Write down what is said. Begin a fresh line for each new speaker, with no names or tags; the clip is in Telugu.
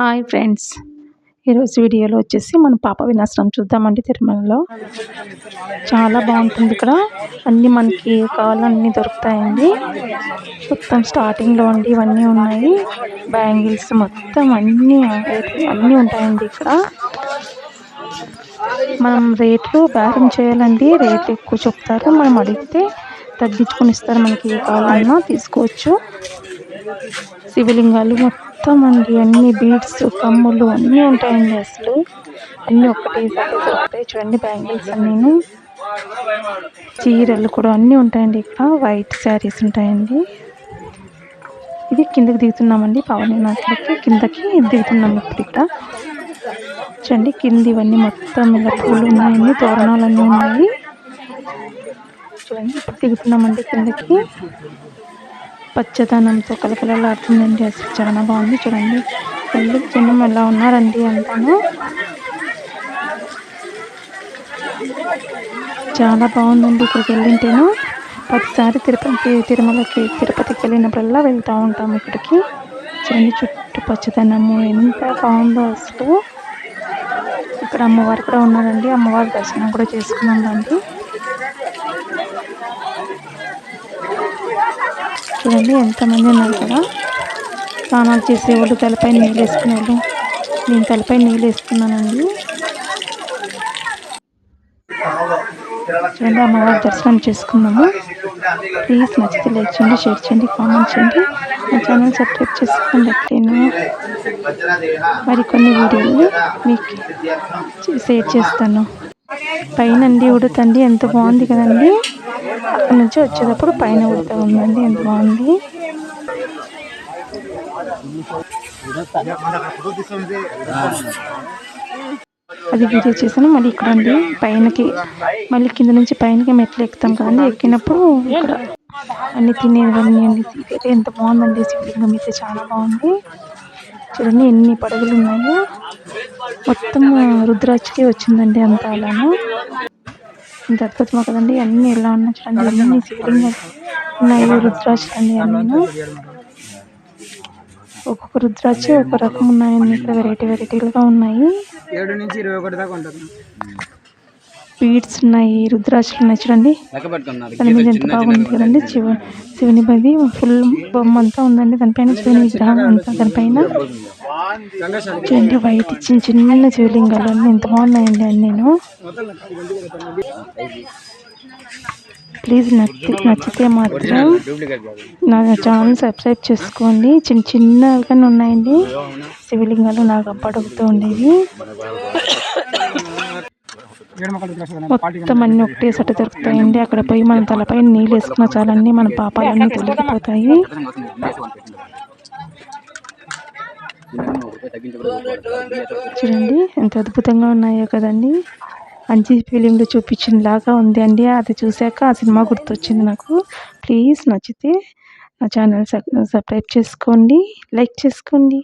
Hi friends. ఈరోజు వీడియోలో వచ్చేసి మన పాప వినాశనం చూద్దామండి తిరుమలలో. చాలా బాగుంటుంది ఇక్కడ. అన్నీ మనకి కావాలన్నీ దొరుకుతాయండి. మొత్తం స్టార్టింగ్లో ఉండి ఇవన్నీ ఉన్నాయి. బ్యాంగిల్స్ మొత్తం అన్నీ అన్నీ ఉంటాయండి ఇక్కడ. మనం రేట్లు బేరం చేయాలండి. రేట్లు ఎక్కువ చెప్తారు. మనం అడిగితే తగ్గించుకొని ఇస్తారు మనకి ఏ కావాలన్నా తీసుకోవచ్చు. శివలింగాలు మొత్తం మొత్తం అండి అన్ని బీడ్స్ కమ్ములు అన్నీ ఉంటాయండి అసలు. అన్నీ ఒకటి ఒకటే చూడండి బ్యాంగిల్స్ అన్నీను. చీరలు కూడా అన్నీ ఉంటాయండి ఇక్కడ. వైట్ శారీస్ ఉంటాయండి. ఇది కిందకి దిగుతున్నామండి పవననాథ్లకి కిందకి దిగుతున్నాం ఇప్పుడు ఇక్కడ. చూడండి కింద ఇవన్నీ మొత్తం ఇలా పూలు ఉన్నాయండి తోరణాలు అన్నీ ఉన్నాయి. చూడండి ఇప్పుడు దిగుతున్నామండి కిందకి. పచ్చదనంతో కలకలలాడుతుందండి. అసలు చాలా బాగుంది చూడండి. ఫుల్ జనం ఎలా ఉన్నారండి అంతాను చాలా బాగుందండి ఇక్కడికి వెళ్ళింటేను. ప్రతిసారి తిరుపతి తిరుమలకి తిరుపతికి వెళ్ళినప్పుడల్లా వెళ్తూ ఉంటాము ఇక్కడికి. చూడండి చుట్టూ పచ్చదనము ఎంత బాగుందో అసలు. ఇక్కడ అమ్మవారు కూడా ఉన్నారండి. అమ్మవారి దర్శనం కూడా చేసుకున్నాం అండి. చూడండి ఎంతమంది ఉన్నారు కదా. స్నానాలు చేసేవాళ్ళు తలపై నీళ్ళు వేసుకునేవాళ్ళు నేను తలపై నీళ్ళు వేసుకున్నానండి. చూడండి అమ్మవారి దర్శనం చేసుకుందాము. ప్లీజ్ నచ్చితే లైక్ చేయండి షేర్ చేయండి కామెంట్ చేయండి. నా ఛానల్ సబ్స్క్రైబ్ చేసుకోండి నేను మరికొన్ని వీడియోలు మీకు షేర్ చేస్తాను. పైన అండి ఉడుతండి ఎంత బాగుంది కదండి. నుంచి వచ్చేటప్పుడు పైన ఉడత ఉందండి ఎంత బాగుంది? అది వీడియో చేశాను మళ్ళీ ఇక్కడ అండి పైనకి మళ్ళీ కింద నుంచి పైనకి మెట్లు ఎక్కుతాం కదండి ఎక్కినప్పుడు ఇక్కడ అన్ని తినేవన్నీ అన్ని ఎంత బాగుందండి శివలింగం అయితే చాలా బాగుంది. చూడండి ఎన్ని పడగలు ఉన్నాయో. మొత్తం రుద్రాక్షకే వచ్చిందండి అంతా అలానే. ఇంత అద్భుతమా కదండి అన్నీ ఎలా ఉన్నాయి చూడండి అన్ని శివలింగాలు ఉన్నాయి రుద్రాక్షలు అండి అన్నీ ఒక్కొక్క రుద్రాక్ష ఒక రకం ఉన్నాయండి ఇక్కడ వెరైటీ వెరైటీలుగా ఉన్నాయి.
ఏడు నుంచి ఇరవై ఒకటి దాకా ఉంటుంది.
బీడ్స్ ఉన్నాయి రుద్రాక్షలు ఉన్నాయి చూడండి. దాని మీద ఎంత బాగుంది కదండి శివ శివుని బది ఫుల్ బొమ్మ అంతా ఉందండి. దానిపైన శివుని విగ్రహం అంతా దానిపైన. చూడండి వైట్ చిన్న చిన్న శివలింగాలు అన్నీ ఎంత బాగున్నాయండి అన్నీ నేను. ప్లీజ్ నచ్చి నచ్చితే మాత్రం నా ఛానల్ సబ్స్క్రైబ్ చేసుకోండి. చిన్న చిన్నగానే ఉన్నాయండి. శివలింగాలు నాకు అప్పడుగుతూ ఉండేవి. మొత్తం అన్ని ఒకటే సట దొరుకుతాయండి అక్కడ పోయి మన తలపై నీళ్ళు వేసుకున్న చాలన్నీ మన పాపాలన్నీ తొలగిపోతాయి. చూడండి ఎంత అద్భుతంగా ఉన్నాయో కదండి. మంచి ఫిలింలో చూపించిన లాగా ఉంది అండి అది చూశాక ఆ సినిమా గుర్తొచ్చింది నాకు. ప్లీజ్ నచ్చితే నా ఛానల్ సబ్స్క్రైబ్ చేసుకోండి లైక్ చేసుకోండి.